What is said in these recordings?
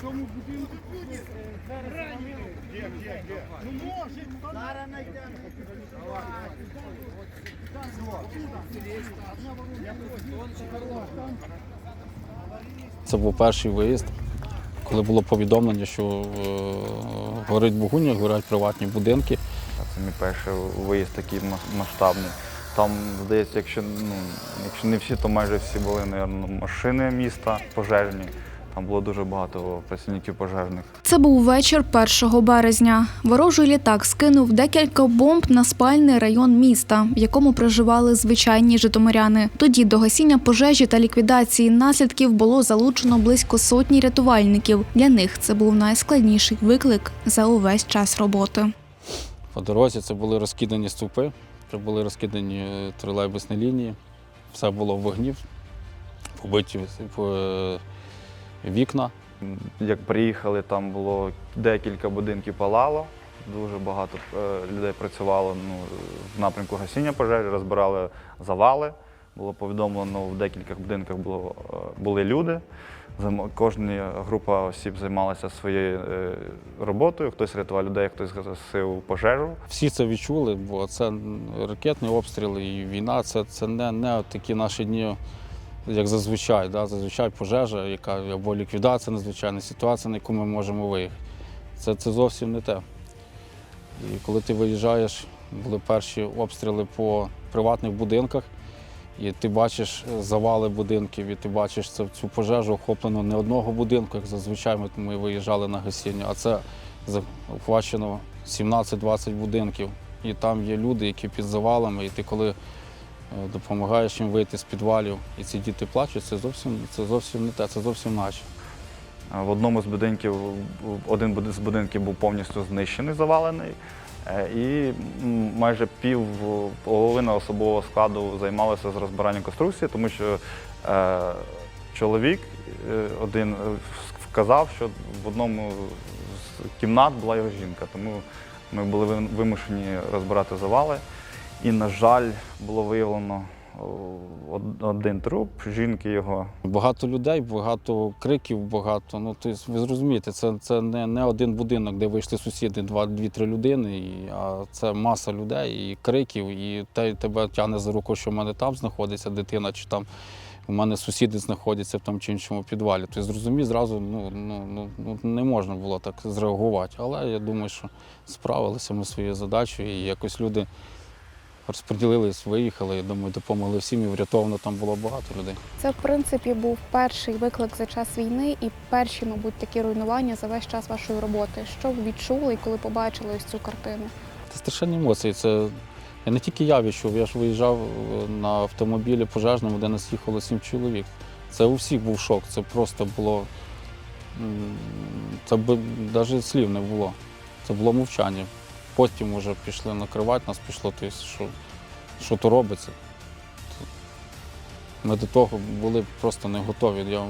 цьому будинку зараз. Ну може, зараз знайдемо. Це був перший виїзд, коли було повідомлення, що е, горить Богуня, горять приватні будинки. Це мій перший виїзд такий масштабний. Там, здається, якщо, ну, якщо не всі, то майже всі були наверно, машини міста пожежні. Там було дуже багато працівників пожежних. Це був вечір 1 березня. Ворожий літак скинув декілька бомб на спальний район міста, в якому проживали звичайні житомиряни. Тоді до гасіння пожежі та ліквідації наслідків було залучено близько сотні рятувальників. Для них це був найскладніший виклик за увесь час роботи. По дорозі це були розкидані стовпи, це були розкидані е, тролейбусні лінії, все було в вогні, побиті е, вікна. Як приїхали, там було декілька будинків палало, дуже багато е, людей працювало ну, в напрямку гасіння пожежі, розбирали завали. Було повідомлено, в декількох будинках було, е, були люди. Кожна група осіб займалася своєю е, роботою, хтось рятував людей, хтось гасив пожежу. Всі це відчули, бо це ракетні обстріли і війна це, це не, не такі наші дні, як зазвичай. Да? Зазвичай пожежа, яка або ліквідація надзвичайна ситуація, на яку ми можемо виїхати. Це, це зовсім не те. І коли ти виїжджаєш, були перші обстріли по приватних будинках, і ти бачиш завали будинків, і ти бачиш це, цю пожежу охоплено не одного будинку, як зазвичай ми, ми виїжджали на гасіння, а це захвачено 17-20 будинків. І там є люди, які під завалами, і ти коли допомагаєш їм вийти з підвалів, і ці діти плачуть, це зовсім, це зовсім не те, це зовсім наче. Е, В одному з будинків один з будинків був повністю знищений, завалений, е, і майже пів половина особового складу займалася з розбиранням конструкції, тому що е, чоловік е, один е, вказав, що в одному з кімнат була його жінка, тому ми були вимушені розбирати завали. І, на жаль, було виявлено один труп жінки його. Багато людей, багато криків, багато. Ну, тобто, ви зрозумієте, це, це не, не один будинок, де вийшли сусіди, дві-три людини, і, а це маса людей і криків, і те, тебе тягне за руку, що в мене там знаходиться дитина, чи там у мене сусіди знаходяться в тому чи іншому підвалі. Тобто, зрозумій, зразу ну, ну, ну, ну, не можна було так зреагувати. Але я думаю, що справилися ми своєю задачею, і якось люди розподілились, виїхали. Я думаю, допомогли всім і врятовано там було багато людей. Це, в принципі, був перший виклик за час війни і перші, мабуть, такі руйнування за весь час вашої роботи. Що ви відчули, коли побачили ось цю картину? Це страшенні емоції. Це я не тільки я відчув, я ж виїжджав е, на автомобілі пожежному, де нас їхало сім чоловік. Це у всіх був шок. Це просто було. Це б навіть слів не було. Це було мовчання. Потім вже пішли накривати, нас пішло, тобто, що, що то робиться. Ми до того були просто не готові е,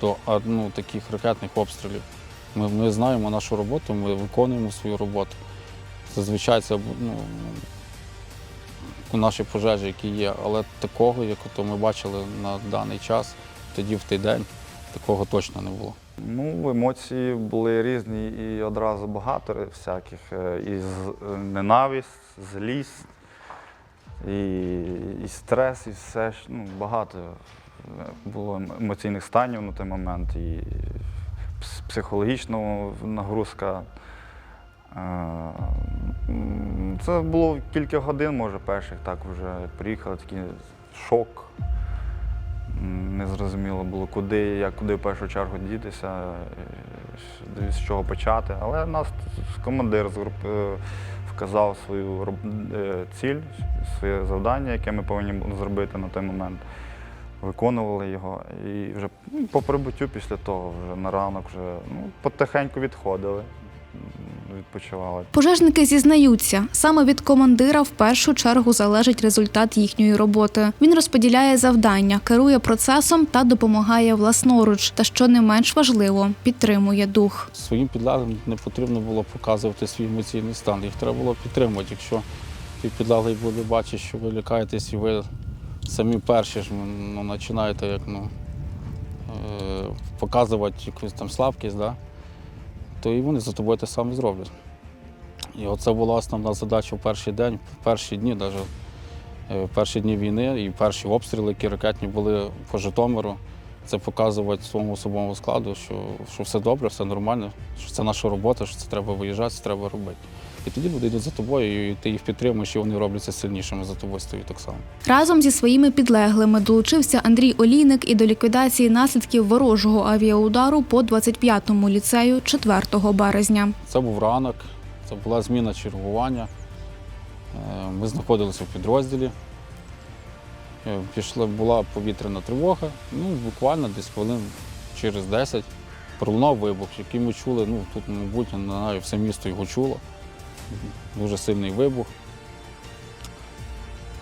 до ну, таких ракетних обстрілів. Ми, ми знаємо нашу роботу, ми виконуємо свою роботу. Зазвичай це ну, у нашій пожежі, які є, але такого, як ми бачили на даний час, тоді в той день, такого точно не було. Ну, емоції були різні і одразу багато всяких. Е, І е, ненависть, злість, і, і стрес, і все. Ну, багато е, було емоційних станів на той момент, і пс- психологічна нагрузка. Це було кілька годин, може, перших, так вже приїхали, такий шок. Не зрозуміло було, куди, як куди в першу чергу дітися, е, з чого почати. Але нас командир з групи е, вказав свою е, ціль, своє завдання, яке ми повинні зробити на той момент. Виконували його. І вже ну, по прибуттю після того, вже на ранок вже ну, потихеньку відходили, відпочивали. Пожежники зізнаються, саме від командира в першу чергу залежить результат їхньої роботи. Він розподіляє завдання, керує процесом та допомагає власноруч. Та що не менш важливо, підтримує дух. Своїм підлеглим не потрібно було показувати свій емоційний стан. Їх треба було підтримувати. Якщо твій підлеглий буде бачити, що ви лякаєтесь і ви самі перші ж ну, починаєте як ну, е, показувати якусь там слабкість, да, то і вони за тобою те саме зроблять. І оце була основна задача в перший день, в перші дні, навіть в перші дні війни і перші обстріли, які ракетні були по Житомиру. Це показувати своєму особовому складу, що, що все добре, все нормально, що це наша робота, що це треба виїжджати, це треба робити. І тоді люди йдуть за тобою, і ти їх підтримуєш, і вони робляться сильнішими за тобою стоїть так само. Разом зі своїми підлеглими долучився Андрій Олійник і до ліквідації наслідків ворожого авіаудару по 25-му ліцею 4 березня. Це був ранок, це була зміна чергування. Е, Ми знаходилися в підрозділі. Е, Пішла, була повітряна тривога. Ну, буквально десь хвилин через 10 пролунав вибух, який ми чули. Ну, тут, мабуть, не знаю, все місто його чуло. Дуже сильний вибух.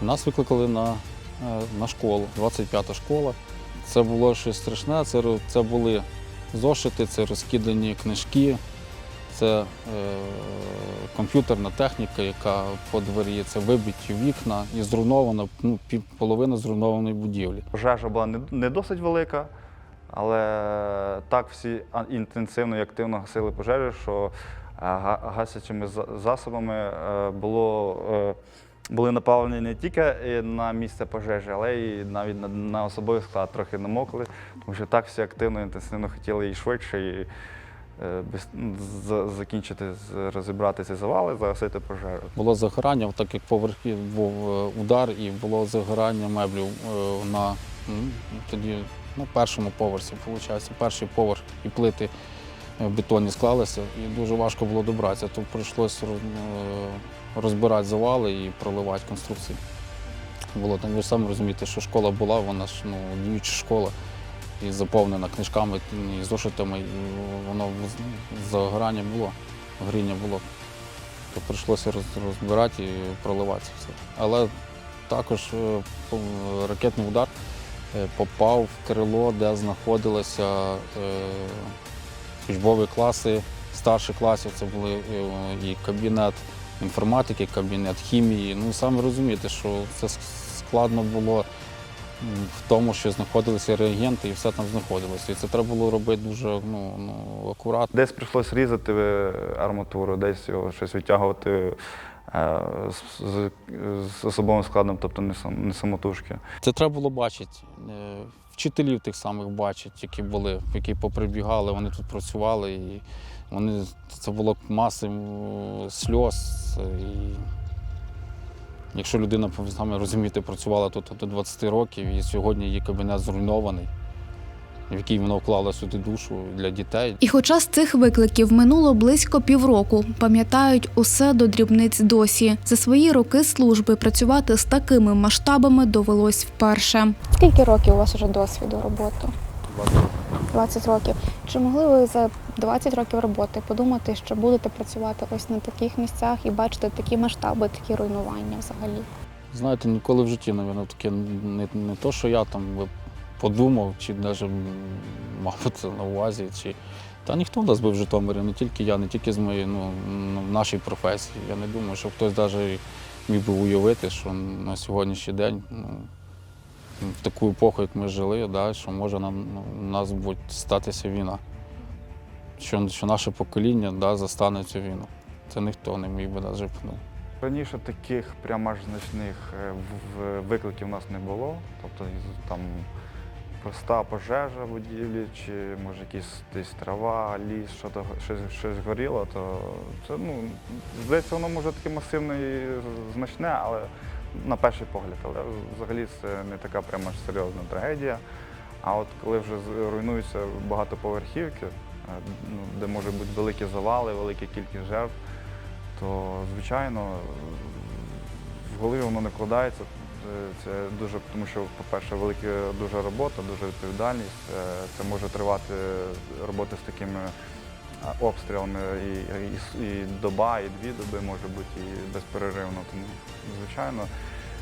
Нас викликали на, е, на школу, 25-та школа. Це було щось страшне, це, це були зошити, це розкидані книжки, це е, комп'ютерна техніка, яка по двері, це вибиті вікна і зруйнована, ну, половина зруйнованої будівлі. Пожежа була не, не досить велика, але так всі інтенсивно і активно гасили пожежі, що гасячими засобами е, було, е, були направлені не тільки е, на місце пожежі, але й навіть на, на особовий склад трохи намокли, тому що так всі активно, інтенсивно хотіли і швидше, і ну, закінчити, розібрати ці завали, загасити пожежу. Було загорання, так як поверхів був удар і було загорання меблів на тоді на першому поверсі, виходить, перший поверх і плити бетонні склалися, і дуже важко було добратися. То прийшлося е, розбирати завали і проливати конструкції. Було там, ви ж самі розумієте, що школа була, вона ж ну, діюча школа і заповнена книжками і зошитами, і воно загорання було, горіння було то прийшлося розбирати і проливати все. Але також е, ракетний удар е, попав в крило, де знаходилися учбові класи старших класів. Це були е, і кабінет інформатики, кабінет хімії. Ну, самі розумієте, що це складно було в тому, що знаходилися реагенти і все там знаходилося. І це треба було робити дуже ну, ну, акуратно. Десь прийшлося різати е, арматуру, десь його щось відтягувати е, з, з, з особовим складом, тобто не, сам, не самотужки. Це треба було бачити. Вчителів тих самих бачать, які були, які поприбігали, вони тут працювали. І вони, це було маси сльоз. е, І якщо людина, саме розуміти, працювала тут до 20 років, і сьогодні її кабінет зруйнований, в який вона вклала сюди душу для дітей. І хоча з цих викликів минуло близько півроку, пам'ятають усе до дрібниць досі. За свої роки служби працювати з такими масштабами довелось вперше. Скільки років у вас вже досвіду роботи? 20 років. Чи могли ви за 20 років роботи подумати, що будете працювати ось на таких місцях і бачити такі масштаби, такі руйнування взагалі? Знаєте, ніколи в житті, мабуть, таке не, не то, що я там подумав, чи навіть мав це на увазі. Чи... Та ніхто в нас був в Житомирі, не тільки я, не тільки з моєї, ну, ну, нашій професії. Я не думаю, що хтось навіть міг би уявити, що на сьогоднішній день, ну, в таку епоху, як ми жили, да, що може нам, ну, у нас буде статися війна. Що, що наше покоління да, застане цю війну. Це ніхто не міг би навіть подумати. Раніше таких прямо значних е, викликів у нас не було. Тобто там проста пожежа в будівлі, чи може якісь десь трава, ліс, що то, щось, щось горіло, то це ну, здається, воно може таке масивне і значне, але на перший погляд. Але взагалі це не така прямо аж серйозна трагедія. А от коли вже руйнуються багатоповерхівки, е, ну, де може бути великі завали, велика кількість жертв, то звичайно в голові воно не вкладається. Е, Це дуже, тому що, по-перше, велика дуже робота, дуже відповідальність. Е, Це може тривати робота з такими обстрілами і, і, і доба, і дві доби може бути і безперервно. Тому, звичайно,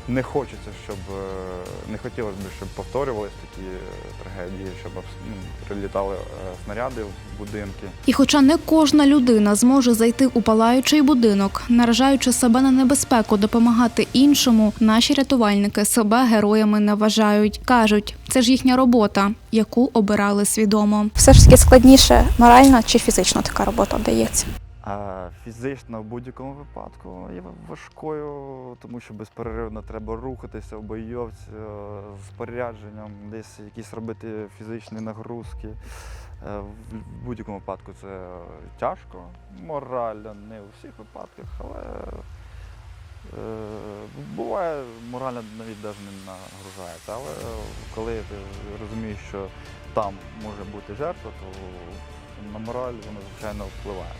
не хочеться, щоб е, не хотілося б, щоб повторювалися такі е, трагедії, щоб ну, прилітали е, снаряди в будинки. І хоча не кожна людина зможе зайти у палаючий будинок, наражаючи себе на небезпеку допомагати іншому, наші рятувальники себе героями не вважають. кажуть, це ж їхня робота, яку обирали свідомо. Все ж таки складніше морально чи фізично така робота вдається? А фізично в будь-якому випадку є важкою, тому що безперервно треба рухатися в бойовці е, з спорядженням, десь якісь робити фізичні нагрузки. Е, В будь-якому випадку це тяжко, морально, не у всіх випадках, але е, буває морально навіть навіть не нагружається. Але коли ти розумієш, що там може бути жертва, то на мораль воно звичайно впливає.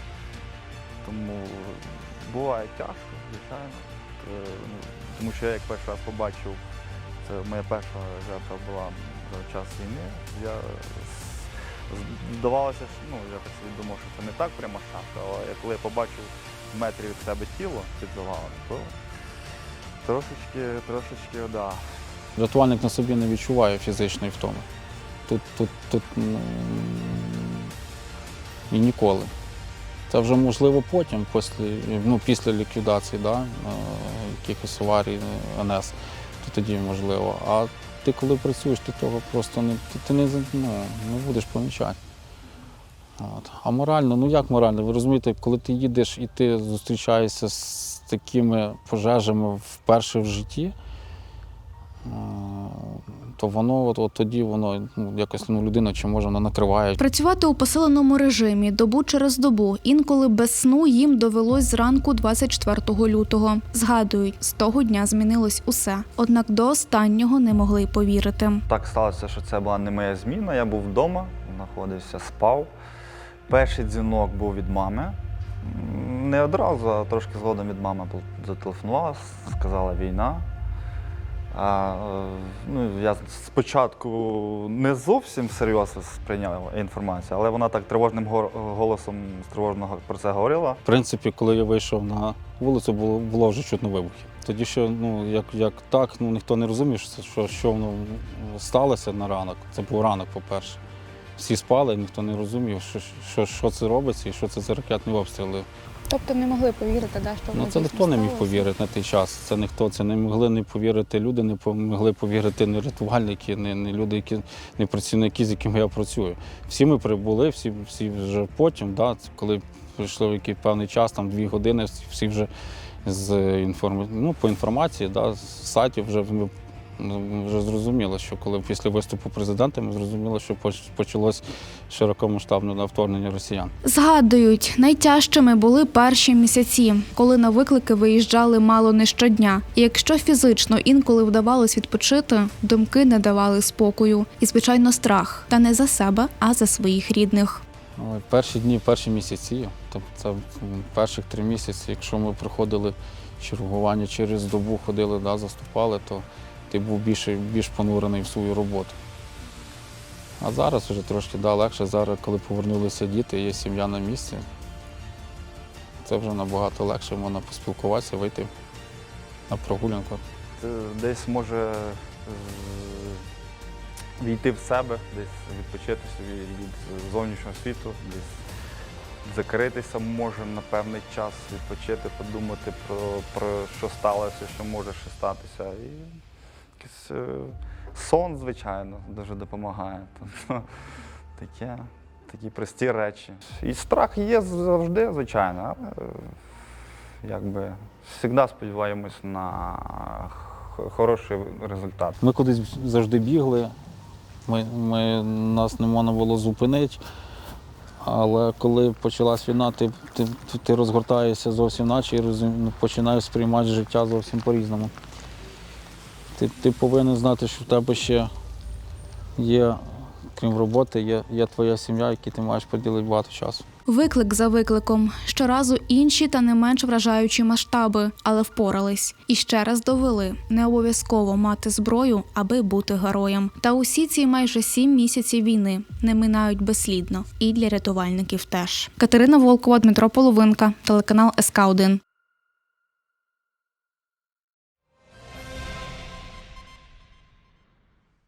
Тому буває тяжко, звичайно. Е, ну, Тому що я як перший раз побачив, це моя перша жертва була за час війни. Я здавалося, що ну, я так собі думав, що це не так прямо шапка, але коли я побачив в метрі від себе тіло під завалом, то трошечки, трошечки, да. Рятувальник на собі не відчуває фізичної втоми. Тут, тут, тут ну, і ніколи. Це вже можливо потім, після, ну, після ліквідації да, е, якихось аварій НС, то тоді можливо. А ти коли працюєш, ти того просто не, ти, ти не, ну, не будеш помічати. От. А морально, ну як морально? Ви розумієте, коли ти їдеш і ти зустрічаєшся з такими пожежами вперше в житті, е, то воно от, от тоді воно ну, якось ну, людина чи може вона накриває. Працювати у посиленому режимі добу через добу. Інколи без сну їм довелось зранку 24 лютого. Згадують, з того дня змінилось усе. Однак до останнього не могли й повірити. Так сталося, що це була не моя зміна. Я був вдома, знаходився, спав. Перший дзвінок був від мами. Не одразу, а трошки згодом від мами зателефонувала, сказала війна. А, е, ну, я спочатку не зовсім серйозно сприйняв інформацію, але вона так тривожним голосом тривожного про це говорила. В принципі, коли я вийшов на вулицю, було, було вже чутно вибухи. Тоді ще ну, як, як так, ну, ніхто не розумів, що, що воно сталося на ранок. Це був ранок, по-перше. Всі спали, ніхто не розумів, що, що, що це робиться і що це за ракетні обстріли. Тобто не могли повірити, да, що Ну це ніхто не міг повірити на той час. Це ніхто, це не могли не повірити люди, не могли повірити не рятувальники, не, не люди, які не працівники, з якими я працюю. Всі ми прибули, всі, всі вже потім, да, коли пройшло який певний час, там дві години, всі- всі вже з інформ... ну, по інформації, да, з сайтів вже ми. Ну, вже зрозуміли, що коли після виступу президента ми зрозуміли, що почалось широкомасштабне вторгнення росіян. Згадують, найтяжчими були перші місяці, коли на виклики виїжджали мало не щодня. І якщо фізично інколи вдавалось відпочити, думки не давали спокою. І, звичайно, страх. Та не за себе, а за своїх рідних. Ой, Перші дні, перші місяці, тобто це перших три місяці, якщо ми приходили чергування через добу, ходили, да, заступали, то ти був більше, більш понурений в свою роботу. А зараз вже трошки да, легше. Зараз, коли повернулися діти, є сім'я на місці, це вже набагато легше, можна поспілкуватися, вийти на прогулянку. Десь може е, війти в себе, десь відпочити собі від зовнішнього світу, десь закритися може на певний час, відпочити, подумати про, про що сталося, що може ще статися. І якийсь е, сон, звичайно, дуже допомагає. Тобто таке, такі прості речі. І страх є завжди, звичайно, але е, якби завжди сподіваємось на хороший результат. Ми кудись завжди бігли, ми, ми, нас не можна було зупинити. Але коли почалась війна, ти, ти, ти, розгортаєшся зовсім наче і розум, починаєш сприймати життя зовсім по-різному. Ти, ти повинен знати, що в тебе ще є, крім роботи, є, є твоя сім'я, якій ти маєш поділити багато часу. Виклик за викликом. Щоразу інші та не менш вражаючі масштаби, але впорались. І ще раз довели: не обов'язково мати зброю, аби бути героєм. Та усі ці майже сім місяців війни не минають безслідно. І для рятувальників теж. Катерина Волкова, Дмитро Половинка, телеканал СК 1